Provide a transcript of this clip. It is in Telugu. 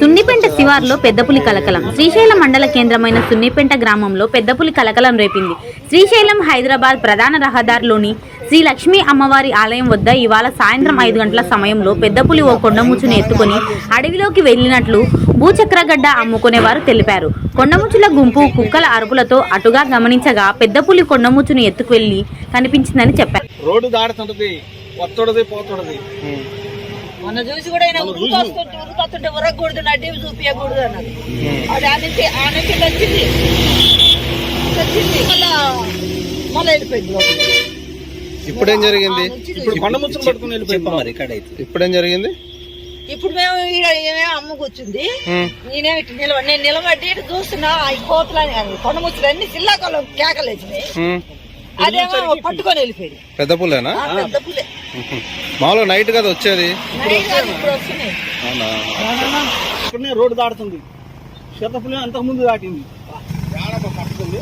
సున్నిపెంట శివార్లో పెద్దపులి కలకలం. శ్రీశైలం మండల కేంద్రమైన సున్నిపెంట గ్రామంలో పెద్దపులి కలకలం రేపింది. శ్రీశైలం హైదరాబాద్ ప్రధాన రహదారిలోని శ్రీ లక్ష్మీ అమ్మవారి ఆలయం వద్ద ఇవాళ సాయంత్రం ఐదు గంటల సమయంలో పెద్దపులి ఓ కొండముచ్చును ఎత్తుకొని అడవిలోకి వెళ్ళినట్లు భూచక్రగడ్డ అమ్ముకునేవారు తెలిపారు. కొండముచ్చుల గుంపు కుక్కల అరుపులతో అటుగా గమనించగా పెద్దపులి కొండముచ్చును ఎత్తుకువెళ్ళి కనిపించిందని చెప్పారు. రోడ్డు దాడుతుంటది మొన్న చూసి కూడా ఆయన ఉరుకొస్తుంటే ఉరుకొస్తుంటే ఉరకకూడదు నడ్డి చూపించకూడదు అన్నది అది ఆ నుంచి ఆ నుంచి వచ్చింది వచ్చింది మళ్ళా మళ్ళీ వెళ్ళిపోయింది. ఇప్పుడేం జరిగింది? ఆ నుంచి ఇప్పుడు కొండ ముచ్చులు పట్టుకుని వెళ్ళిపోయింది. మరి ఇక్కడ అయితే. ఇప్పుడేం జరిగింది? ఇప్పుడు మేము ఈడ ఏమే అమ్ముకొచ్చింది నేనే ఇటు నిలబడి నేను నిలబడి ఇటు చూస్తున్నా ఈ కోతులని కానీ కొండ ముచ్చులు అన్ని చిల్లాకలు కేకలు వచ్చినాయి హ్మ్. అదేమో పట్టుకొని వెళ్ళిపోయింది. పెద్ద పుల్లేనా ఆ పెద్ద పులే. మామూలుగా నైట్ కదా వచ్చేది. ఇక్కడనే రోడ్డు దాడుతుంది శతపులి అంతకు ముందు దాటింది పట్టుకుంది.